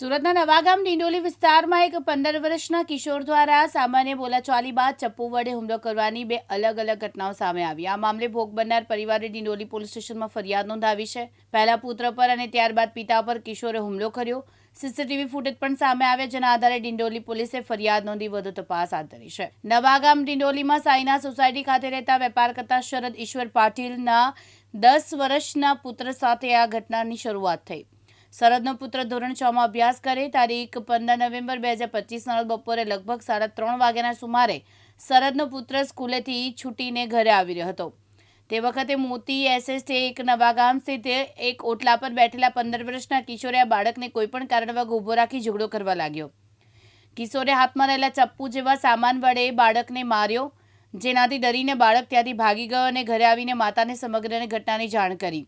સુરતના નવાગામ ડિંડોલી વિસ્તારમાં એક પંદર વર્ષના કિશોર દ્વારા સામાન્ય બોલાચાલી બાદ ચપ્પુ વડે હુમલો કરવાની બે અલગ અલગ ઘટનાઓ સામે આવી. આ મામલે ભોગ બનનાર પરિવારે ડિંડોલી પોલીસ સ્ટેશનમાં ફરિયાદ નોંધાવી છે. પહેલા પુત્ર પર અને ત્યારબાદ પિતા પર કિશોરે હુમલો કર્યો. સીસીટીવી ફૂટેજ પણ સામે આવ્યા જેના આધારે ડિંડોલી પોલીસે ફરિયાદ નોંધી વધુ તપાસ હાથ ધરી છે. નવાગામ ડિંડોલીમાં સાઈના સોસાયટી ખાતે રહેતા વેપાર કરતા શરદ ઈશ્વર પાટીલના દસ વર્ષના પુત્ર સાથે આ ઘટનાની શરૂઆત થઈ. શરદનો પુત્ર ધોરણ છ માં અભ્યાસ કરે. તારીખ પંદર નવેમ્બર બે હજાર પચીસના બપોરે લગભગ સાડા ત્રણ વાગ્યાના સુમારે શરદનો પુત્ર સ્કૂલેથી છૂટીને ઘરે આવી રહ્યો હતો. તે વખતે મોતી એસએસ એક નવાગામ સ્થિત એક ઓટલા પર બેઠેલા પંદર વર્ષના કિશોરે આ બાળકને કોઈપણ કારણ વગર ઊભો રાખી ઝઘડો કરવા લાગ્યો. કિશોરે હાથમાં રહેલા ચપ્પુ જેવા સામાન વડે બાળકને માર્યો, જેનાથી ડરીને બાળક ત્યાંથી ભાગી ગયો અને ઘરે આવીને માતાને સમગ્ર ઘટનાની જાણ કરી.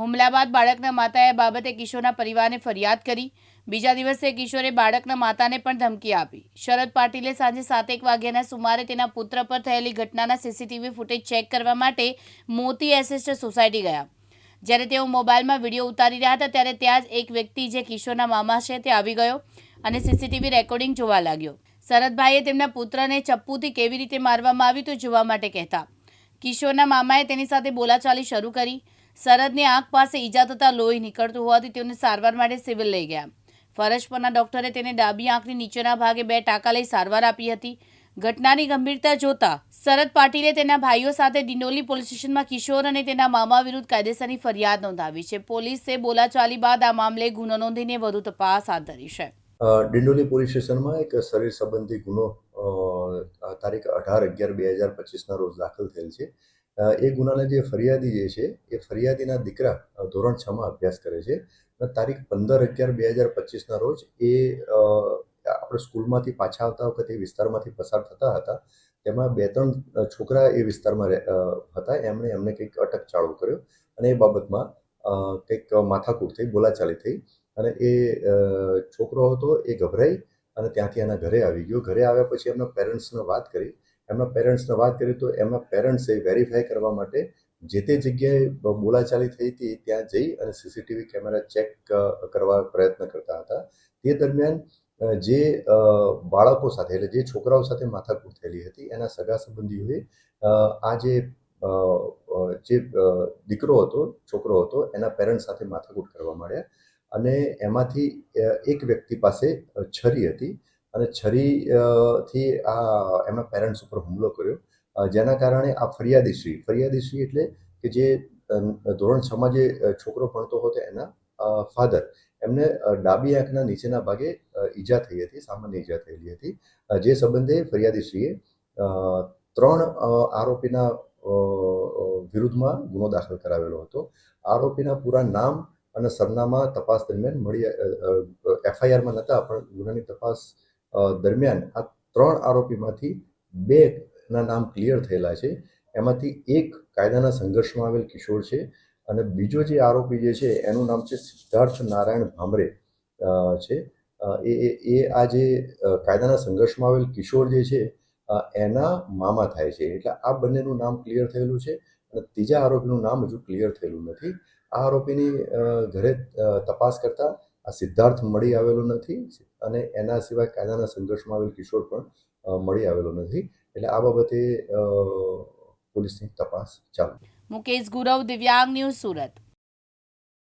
હુમલા બાદ બાળકના માતાએ બાબતે કિશોરના પરિવારને ફરિયાદ કરી. બીજા દિવસે કિશોરે બાળકના માતાને પણ ધમકી આપી. શરદ પાટીલે સાંજે સાતેક વાગ્યાના સુમારે તેના પુત્ર પર થયેલી ઘટનાના સીસીટીવી ફૂટેજ ચેક કરવા માટે મોતી એસિસ્ટ સોસાયટી ગયા. જ્યારે તેઓ મોબાઈલમાં વીડિયો ઉતારી રહ્યા હતા, ત્યારે ત્યાં જ એક વ્યક્તિ જે કિશોરના મામા છે તે આવી ગયો અને સીસીટીવી રેકોર્ડિંગ જોવા લાગ્યો. શરદભાઈએ તેમના પુત્રને ચપ્પુથી કેવી રીતે મારવામાં આવ્યું તો જોવા માટે કહેતા. કિશોરના મામાએ તેની સાથે બોલાચાલી શરૂ કરી. શરદની આંખ પાસે ઈજા થતાં લોહી નીકળતું હોવાથી તેઓને સારવાર માટે સિવિલ લઈ ગયા. ફરજ પરના ડોક્ટરે તેને ડાબી આંખની નીચેના ભાગે બે ટાંકા લઈ સારવાર આપી હતી. ઘટનાની ગંભીરતા જોતા શરદ પાટીલે તેના ભાઈઓ સાથે ડિંડોલી પોલીસ સ્ટેશનમાં કિશોર અને તેના મામા વિરુદ્ધ કાયદેસરની ફરિયાદ નોંધાવી છે. પોલીસે બોલાચાલી બાદ આ મામલે ગુનો નોંધીને વધુ તપાસ હાથ ધરી છે. ડિંડોલી પોલીસ સ્ટેશનમાં એક શરીર સંબંધી ગુનો તારીખ અઢાર અગિયાર બે હજાર પચીસના રોજ દાખલ થયેલ છે. એ ગુનાના જે ફરિયાદી જે છે, એ ફરિયાદીના દીકરા ધોરણ છમાં અભ્યાસ કરે છે. તારીખ પંદર અગિયાર બે હજાર પચીસના રોજ એ આપણે સ્કૂલમાંથી પાછા આવતા વખતે એ વિસ્તારમાંથી પસાર થતા હતા. તેમાં બે ત્રણ છોકરા એ વિસ્તારમાં હતા. એમણે એમને કંઈક અટક ચાળો કર્યો અને એ બાબતમાં કંઈક માથાકૂટ થઈ, બોલાચાલી થઈ અને એ છોકરો હતો, એ ગભરાઈ અને ત્યાંથી એના ઘરે આવી ગયો. ઘરે આવ્યા પછી એમના પેરેન્ટ્સને વાત કરી એમના પેરેન્ટ્સને વાત કરી તો એમના પેરેન્ટ્સે વેરીફાઈ કરવા માટે જે તે જગ્યાએ બોલાચાલી થઈ હતી, ત્યાં જઈ અને સીસીટીવી કેમેરા ચેક કરવા પ્રયત્ન કરતા હતા. તે દરમિયાન જે બાળકો સાથે એટલે જે છોકરાઓ સાથે માથાકૂટ થયેલી હતી, એના સગા સંબંધીઓએ આ જે જે દીકરો હતો, છોકરો હતો, એના પેરેન્ટ્સ સાથે માથાકૂટ કરવા માંડ્યા અને એમાંથી એક વ્યક્તિ પાસે છરી હતી. અને છરી થી આ એમના પેરેન્ટ્સ ઉપર હુમલો કર્યો. જેના કારણે આ ફરિયાદીશ્રી ફરિયાદીશ્રી એટલે કે જે ધોરણ છમાં જે છોકરો ભણતો હતો એના ફાધર એમને ડાબી આંખના નીચેના ભાગે ઈજા થઈ હતી, સામાન્ય ઈજા થયેલી હતી. જે સંબંધે ફરિયાદીશ્રીએ ત્રણ આરોપીના વિરુદ્ધમાં ગુનો દાખલ કરાવેલો હતો. આરોપીના પૂરા નામ અને સરનામા તપાસ દરમિયાન મળી એફઆઈઆરમાં નહોતા, પણ ગુનાની તપાસ દરમિયાન આ ત્રણ આરોપીમાંથી બે ના નામ ક્લિયર થયેલા છે. એમાંથી એક કાયદાના સંઘર્ષમાં આવેલ કિશોર છે અને બીજો જે આરોપી જે છે, એનું નામ છે સિદ્ધાર્થ નારાયણ ભામરે છે. એ- એ આ જે કાયદાના સંઘર્ષમાં આવેલ કિશોર જે છે એના મામા થાય છે. એટલે આ બંનેનું નામ ક્લિયર થયેલું છે અને ત્રીજા આરોપીનું નામ હજુ ક્લિયર થયેલું નથી. આ આરોપીની ઘરે તપાસ કરતા આ સિદ્ધાર્થ મળી આવેલો નથી અને એના સિવાય કાયદાના સંઘર્ષમાં આવેલ કિશોર પણ મળી આવેલો નથી. એટલે આ બાબતે પોલીસની તપાસ ચાલુ. મુકેશ ગુરવ, દિવ્યાંગ ન્યૂઝ સુરત.